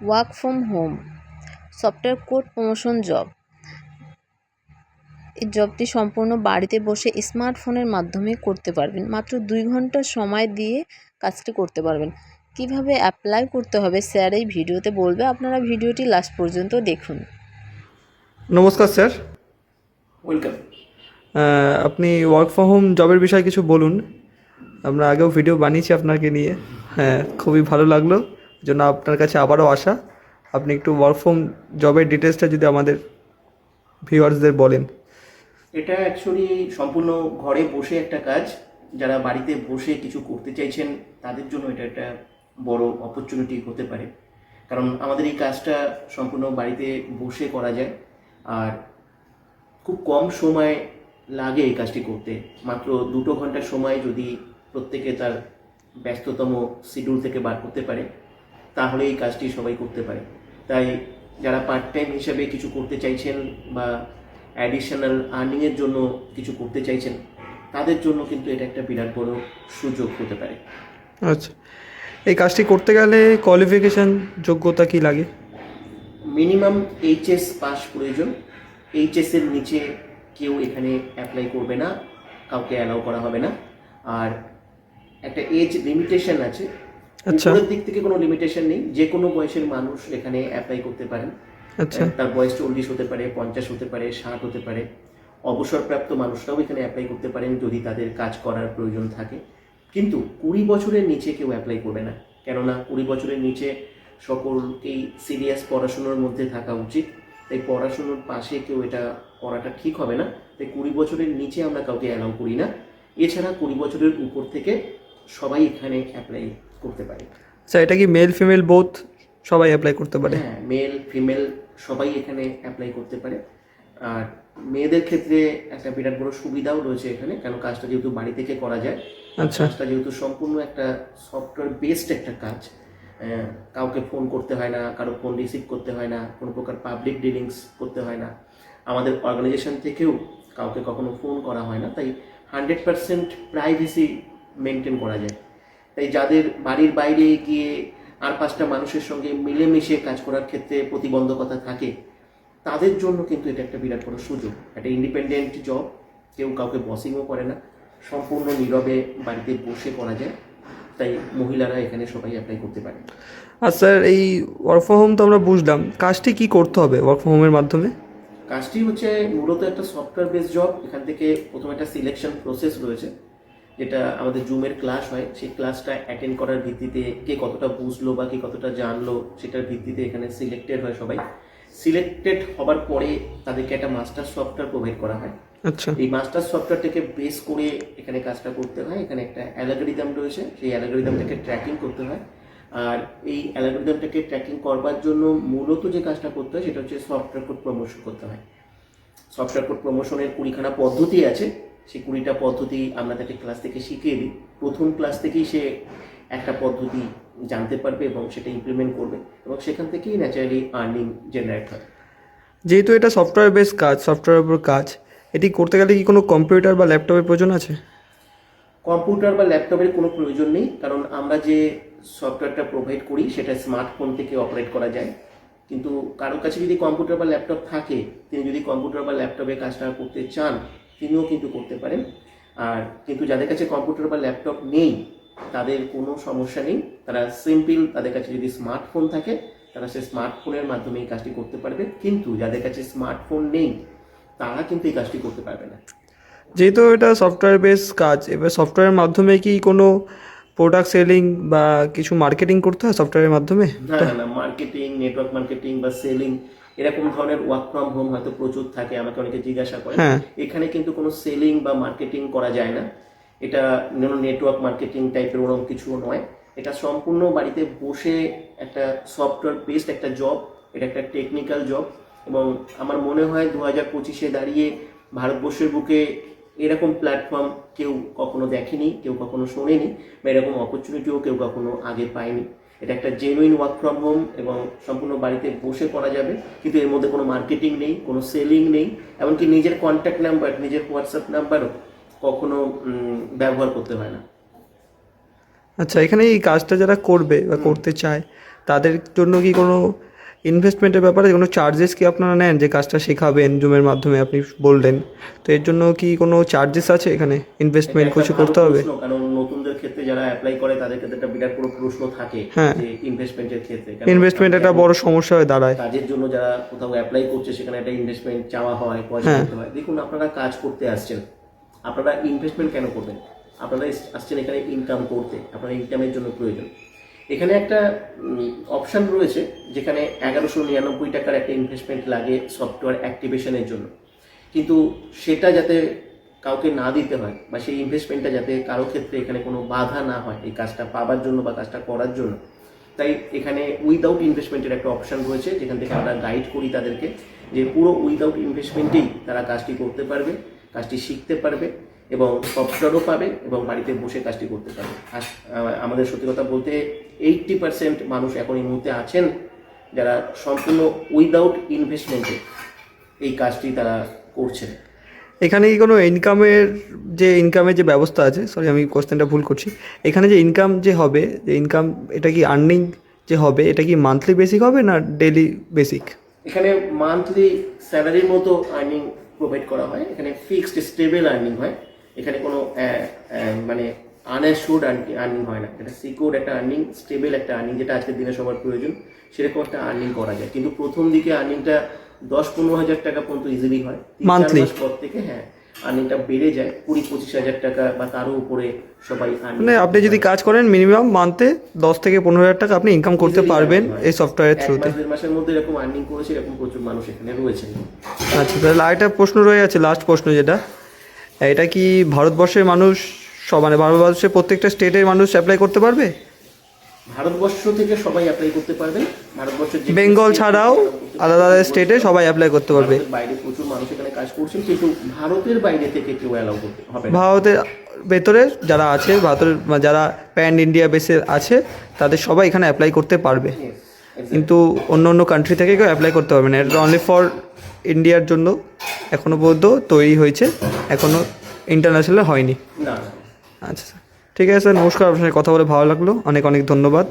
Work from home software code promotion job. এই জবটি সম্পূর্ণ বাড়িতে বসে স্মার্টফোনের মাধ্যমে করতে পারবেন। মাত্র দুই ঘণ্টা সময় দিয়ে কাজটি করতে পারবেন। কীভাবে অ্যাপ্লাই করতে হবে স্যার এই ভিডিওতে বলবে। আপনারা ভিডিওটি লাস্ট পর্যন্ত দেখুন। নমস্কার স্যার। ওয়েলকাম। আপনি ওয়ার্ক ফ্রম হোম জবের বিষয়ে কিছু বলুন। আমরা আগেও ভিডিও বানিয়েছি আপনাকে নিয়ে। হ্যাঁ খুবই ভালো লাগল। জন্য আপনার কাছে আবারও আসা। আপনি একটু ওয়ার্ক ফ্রম জবের ডিটেলসটা যদি আমাদের ভিউয়ার্সদের বলেন। এটা অ্যাকচুয়ালি সম্পূর্ণ ঘরে বসে একটা কাজ। যারা বাড়িতে বসে কিছু করতে চাইছেন, তাদের জন্য এটা একটা বড় অপরচুনিটি হতে পারে। কারণ আমাদের এই কাজটা সম্পূর্ণ বাড়িতে বসে করা যায়। আর খুব কম সময় লাগে এই কাজটি করতে। মাত্র দুটো ঘণ্টার সময় যদি প্রত্যেকে তার ব্যস্ততম শিডিউল থেকে বার করতে পারে। তাহলে এই কাজটি সবাই করতে পারে। তাই যারা পার্ট টাইম হিসেবে কিছু করতে চাইছেন বা অ্যাডিশনাল আর্নিংয়ের জন্য কিছু করতে চাইছেন তাদের জন্য কিন্তু এটা একটা বিরাট বড় সুযোগ হতে পারে। আচ্ছা। এই কাজটি করতে গেলে কোয়ালিফিকেশন যোগ্যতা কি লাগে? মিনিমাম এইচএস পাস প্রয়োজন। এইচএস এর নিচে কেউ এখানে অ্যাপ্লাই করবে না কাউকে অ্যালাউ করা হবে না। আর একটা এজ লিমিটেশন আছে। উপরের দিক থেকে কোনো লিমিটেশন নেই যে কোনো বয়সের মানুষ এখানে অ্যাপ্লাই করতে পারেন। আচ্ছা। তার বয়স চল্লিশ হতে পারে পঞ্চাশ হতে পারে ষাট হতে পারে। অবসরপ্রাপ্ত মানুষরাও এখানে অ্যাপ্লাই করতে পারেন যদি তাদের কাজ করার প্রয়োজন থাকে। কিন্তু কুড়ি বছরের নিচে কেউ অ্যাপ্লাই করবে না। কেননা কুড়ি বছরের নিচে সকলকেই সিরিয়াস পড়াশুনোর মধ্যে থাকা উচিত। তাই পড়াশুনোর পাশে কেউ এটা করাটা ঠিক হবে না। তাই কুড়ি বছরের নিচে আমরা কাউকে অ্যালাউ করি না। এছাড়া কুড়ি বছরের উপর থেকে সবাই এখানে অ্যাপ্লাই করতে পারে। আচ্ছা এটা কি মেল ফিমেল বোথ সবাই অ্যাপ্লাই করতে পারে? হ্যাঁ মেল ফিমেল সবাই এখানে অ্যাপ্লাই করতে পারে। আর মেয়েদের ক্ষেত্রে একটা বিরাট বড় সুবিধাও রয়েছে এখানে কেন কাজটা যেহেতু বাড়ি থেকে করা যায়। আচ্ছা। কাজটা যেহেতু সম্পূর্ণ একটা সফটওয়্যার বেসড একটা কাজ কাউকে ফোন করতে হয় না কারও ফোন রিসিভ করতে হয় না কোনো প্রকার পাবলিক ডিলিংস করতে হয় না। আমাদের অর্গানাইজেশন থেকেও কাউকে কখনো ফোন করা হয় না তাই হান্ড্রেড পার্সেন্ট প্রাইভেসি মেনটেন করা যায়। তাই যাদের বাড়ির বাইরে গিয়ে আর পাঁচটা মানুষের সঙ্গে মিলেমিশে কাজ করার ক্ষেত্রে প্রতিবন্ধকতা থাকে তাদের জন্য কিন্তু এটা একটা বিরাট বড় সুযোগ। একটা ইন্ডিপেন্ডেন্ট জব কেউ কাউকে বসিংও করে না সম্পূর্ণ নীরবে বাড়িতে বসে করা যায় তাই মহিলারা এখানে সবাই অ্যাপ্লাই করতে পারে। আর স্যার এই ওয়ার্ক ফ্রম হোম তো আমরা বুঝলাম কাজটি কি করতে হবে ওয়ার্ক ফ্রম হোমের মাধ্যমে? কাজটি হচ্ছে মূলত একটা সফটওয়্যার বেস জব এখান থেকে প্রথমে একটা সিলেকশন প্রসেস রয়েছে। যেটা আমাদের জুমের ক্লাস হয় সেই ক্লাসটা অ্যাটেন্ড করার ভিত্তিতে কে কতটা বুঝলো বা কে কতটা জানলো সেটার ভিত্তিতে এখানে সিলেক্টেড হয় সবাই। সিলেক্টেড হবার পরে তাদেরকে একটা মাস্টার সফটওয়্যার প্রোভাইড করা হয়। আচ্ছা। এই মাস্টার সফটওয়্যারটাকে বেস করে এখানে কাজটা করতে হয়। এখানে একটা অ্যালাগরিদম রয়েছে। সেই অ্যালাগরিদমটাকে ট্র্যাকিং করতে হয়। আর এই অ্যালাগরিদমটাকে ট্র্যাকিং করবার জন্য মূলত যে কাজটা করতে হয় সেটা হচ্ছে সফটওয়্যার কোড প্রমোশন করতে হয়। সফটওয়্যার কোড প্রমোশনের কুড়িখানা পদ্ধতি আছে। সেই কুড়িটা পদ্ধতি আমরা তাকে ক্লাস থেকে শিখিয়ে দিই। প্রথম ক্লাস থেকেই সে একটা পদ্ধতি জানতে পারবে এবং সেটা ইমপ্লিমেন্ট করবে এবং সেখান থেকেই ন্যাচারালি আর্নিং জেনারেট হয়। যেহেতু এটা সফটওয়্যার বেস কাজ সফটওয়্যারের উপর কাজ এটি করতে গেলে কি কোনো কম্পিউটার বা ল্যাপটপের প্রয়োজন আছে? কম্পিউটার বা ল্যাপটপের কোনো প্রয়োজন নেই কারণ আমরা যে সফটওয়্যারটা প্রোভাইড করি সেটা স্মার্টফোন থেকে অপারেট করা যায়। কিন্তু কারোর কাছে যদি কম্পিউটার বা ল্যাপটপ থাকে তিনি যদি কম্পিউটার বা ল্যাপটপে কাজটা করতে চান তিনিও কিন্তু করতে পারেন। আর কিন্তু যাদের কাছে কম্পিউটার বা ল্যাপটপ নেই তাদের কোনো সমস্যা নেই। তারা সিম্পল তাদের কাছে যদি স্মার্টফোন থাকে তারা সে স্মার্টফোনের মাধ্যমে এই কাজটি করতে পারবে। কিন্তু যাদের কাছে স্মার্টফোন নেই তারা কিন্তু এই কাজটি করতে পারবে না। যেহেতু এটা সফটওয়্যার বেস কাজ এবার সফটওয়্যারের মাধ্যমে কি কোনো প্রোডাক্ট সেলিং বা কিছু মার্কেটিং করতে হয় সফটওয়্যারের মাধ্যমে? না না মার্কেটিং নেটওয়ার্ক মার্কেটিং বা সেলিং এরকম ধরনের ওয়ার্ক ফ্রম হোম হয়তো প্রচুর থাকে আমাকে অনেকে জিজ্ঞাসা করে। হ্যাঁ। এখানে কিন্তু কোনো সেলিং বা মার্কেটিং করা যায় না। এটা নেটওয়ার্ক মার্কেটিং টাইপের ওরকম কিছু নয়। এটা সম্পূর্ণ বাড়িতে বসে একটা সফটওয়্যার বেসড একটা জব এটা একটা টেকনিক্যাল জব এবং আমার মনে হয় দু হাজার পঁচিশে দাঁড়িয়ে ভারতবর্ষের বুকে এরকম প্ল্যাটফর্ম কেউ কখনো দেখেনি কেউ কখনো শোনেনি বা এরকম অপরচুনিটিও কেউ কখনো আগে পায়নি। এটা একটা জেনুইন ওয়ার্ক ফ্রম হোম এবং সম্পূর্ণ বাড়িতে বসে করা যাবে। কিন্তু এর মধ্যে কোনো মার্কেটিং নেই কোনো সেলিং নেই এমনকি নিজের কন্ট্যাক্ট নাম্বার নিজের হোয়াটসঅ্যাপ নাম্বারও কখনো ব্যবহার করতে হয় না। আচ্ছা এখানে এই কাজটা যারা করবে বা করতে চায় তাদের জন্য কি কোনো ইনভেস্টমেন্টের ব্যাপারে কোনো চার্জেস কি আপনারা নেন যে কাজটা শেখাবেন জুমের মাধ্যমে আপনি বললেন? তো এর জন্য কি কোনো চার্জেস আছে এখানে ইনভেস্টমেন্ট কিছু করতে হবে? কারণ নতুনদের ক্ষেত্রে যারা অ্যাপ্লাই করে তাদের ক্ষেত্রে একটা বিরাট বড় প্রশ্ন থাকে হ্যাঁ। যে ইনভেস্টমেন্টের ক্ষেত্রে ইনভেস্টমেন্ট একটা বড় সমস্যা হয়ে দাঁড়ায়। কাজের জন্য যারা কোথাও অ্যাপ্লাই করছে সেখানে একটা ইনভেস্টমেন্ট চাওয়া হয় পয়সা হ্যাঁ। হয়। দেখুন আপনারা কাজ করতে আসছেন। আপনারা ইনভেস্টমেন্ট কেন করবেন? আপনারা আসছেন এখানে ইনকাম করতে। আপনার ইনকামের জন্য প্রয়োজন। এখানে একটা অপশান রয়েছে যেখানে এগারোশো নিরানব্বই টাকার একটা ইনভেস্টমেন্ট লাগে সফটওয়্যার অ্যাক্টিভেশনের জন্য। কিন্তু সেটা যাতে কাউকে না দিতে হয় বা সেই ইনভেস্টমেন্টটা যাতে কারও ক্ষেত্রে এখানে কোনো বাধা না হয় এই কাজটা পাবার জন্য বা কাজটা করার জন্য। তাই এখানে উইদাউট ইনভেস্টমেন্টের একটা অপশন রয়েছে যেখান থেকে আমরা গাইড করি তাদেরকে যে পুরো উইদাউট ইনভেস্টমেন্টেই তারা কাজটি করতে পারবে, কাজটি শিখতে পারবে। এবং সফটওয়্যারও পাবে এবং বাড়িতে বসে কাজটি করতে পারবে। আমাদের সত্যি কথা বলতে এইটটি পার্সেন্ট মানুষ এখন এই মুহূর্তে আছেন যারা সম্পূর্ণ উইদাউট ইনভেস্টমেন্টে এই কাজটি তারা করছেন। এখানে কি কোনো ইনকামের যে ইনকামের যে ব্যবস্থা আছে সরি আমি কোশ্চেনটা ভুল করছি এখানে যে ইনকাম যে হবে যে ইনকাম এটা কি আর্নিং যে হবে এটা কি মান্থলি বেসিক হবে না ডেলি বেসিক এখানে মান্থলি স্যালারির মতো আর্নিং প্রোভাইড করা হয় এখানে ফিক্সড স্টেবল আর্নিং হয়। এখানে কোনো মানে আনএসিওর্ড আর্নিং হয় না। এটা সিকিউর একটা আর্নিং স্টেবল একটা আর্নিং যেটা আজকের দিনে সবার প্রয়োজন সেরকম একটা আর্নিং করা যায়। কিন্তু প্রথম দিকে আর্নিংটা দশ পনেরো হাজার টাকা পর্যন্ত ইজিলি হয়। মাস পর থেকে হ্যাঁ আর্নিংটা বেড়ে যায়। কুড়ি পঁচিশ হাজার টাকা বা তারও উপরে সবাই মানে আপনি যদি কাজ করেন মিনিমাম মান্থে দশ থেকে পনেরো হাজার টাকা আপনি ইনকাম করতে পারবেন এই সফটওয়্যারের থ্রুতে দেড় মাসের মধ্যে এরকম আর্নিং করেছে এরকম প্রচুর মানুষ এখানে রয়েছে। আচ্ছা তাহলে আরেকটা প্রশ্ন রয়ে আছে লাস্ট প্রশ্ন যেটা। এটা কি ভারতবর্ষের মানুষ সব মানে ভারতবর্ষের প্রত্যেকটা স্টেটের মানুষ অ্যাপ্লাই করতে পারবে? ভারতবর্ষ থেকে সবাই অ্যাপ্লাই করতে পারবে। ভারতবর্ষের বেঙ্গল ছাড়াও আলাদা আলাদা স্টেটে সবাই অ্যাপ্লাই করতে পারবে। বাইরে প্রচুর মানুষ এখানে কাজ করছেন কিন্তু ভারতের বাইরে থেকে কেউ অ্যালাউ করতে হবে ভারতের ভেতরে যারা আছে ভারতের যারা প্যান ইন্ডিয়া বেসে আছে তাদের সবাই এখানে অ্যাপ্লাই করতে পারবে. কিন্তু অন্য অন্য কান্ট্রি থেকে কেউ অ্যাপ্লাই করতে পারবে না। এটা অনলি ফর ইন্ডিয়ার জন্য এখনও পর্যন্ত তৈরি হয়েছে এখনও ইন্টারন্যাশনাল হয়নি। আচ্ছা স্যার। ঠিক আছে স্যার নমস্কার আপনার সাথে কথা বলে ভালো লাগল। অনেক অনেক ধন্যবাদ।